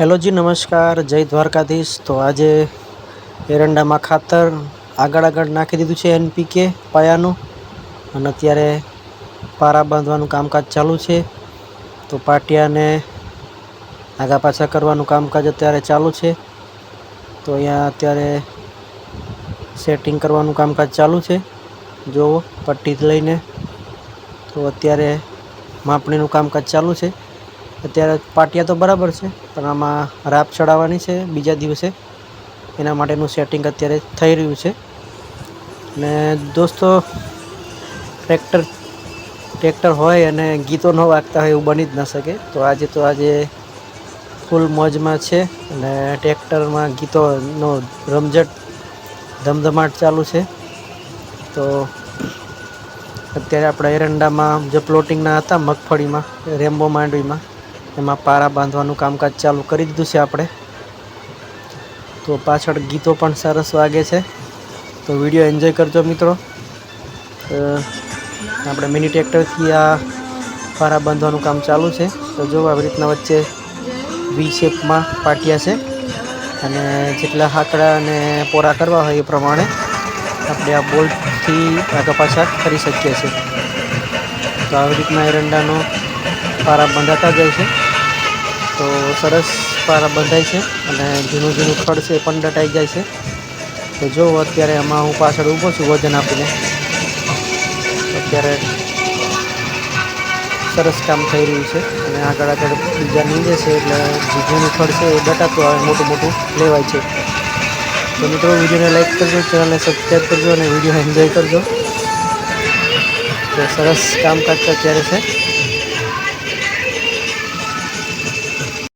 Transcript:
હેલોજી નમસ્કાર. જય દ્વારકાધીશ. તો આજે એરંડામાં ખાતર આગળ આગળ નાખી દીધું છે એનપીકે પાયાનું. અને અત્યારે પારા બાંધવાનું કામકાજ ચાલુ છે. તો પાટિયાને આગા પાછા કરવાનું કામકાજ અત્યારે ચાલુ છે. તો અહીંયા અત્યારે સેટિંગ કરવાનું કામકાજ ચાલુ છે. જુઓ પટ્ટી લઈને. તો અત્યારે માપણીનું કામકાજ ચાલુ છે. અત્યારે પાટિયા તો બરાબર છે, પણ આમાં રાપ ચડાવવાની છે બીજા દિવસે. એના માટેનું સેટિંગ અત્યારે થઈ રહ્યું છે. ને દોસ્તો ટ્રેક્ટર ટ્રેક્ટર હોય અને ગીતો ન વાગતા હોય એવું બની જ ન શકે. તો આજે તો આજે ફૂલ મોજમાં છે અને ટ્રેક્ટરમાં ગીતોનો રમઝટ, ધમધમાટ ચાલુ છે. તો અત્યારે આપણે એરંડામાં જે પ્લોટિંગના હતા મગફળીમાં, રેમ્બો માંડવીમાં એમાં પારા બાંધવાનું કામકાજ ચાલુ કરી દીધું છે આપણે. તો પાછળ ગીતો પણ સરસ વાગે છે. તો વીડિયો એન્જોય કરજો મિત્રો. આપણે મિની ટ્રેક્ટરથી આ પારા બાંધવાનું કામ ચાલુ છે. તો જો આવી રીતના વચ્ચે વી શેપમાં પાટિયા છે. અને જેટલા હાકડા અને પોરા કરવા હોય એ પ્રમાણે આપણે આ બોલ્ટથી આગળ પાછા કરી શકીએ છીએ. તો આવી રીતના એરંડાનો પારા બંધાતા જાય છે. તો સરસ પારા બંધાય છે અને જૂનું જૂનું ખડ છે એ પણ દટાઈ જાય છે. તો જો અત્યારે આમાં હું પાછળ ઊભો છું વજન આપીને. અત્યારે સરસ કામ થઈ રહ્યું છે અને આગળ આગળ બીજા નીંદે છે એટલે ઝીણું ખડ છે એ દટાતું આવે, મોટું મોટું લેવાય છે. તો મિત્રો વિડીયોને લાઈક કરજો, ચેનલને સબસ્ક્રાઈબ કરજો અને વીડિયો એન્જોય કરજો. તો સરસ કામકાજ અત્યારે છે.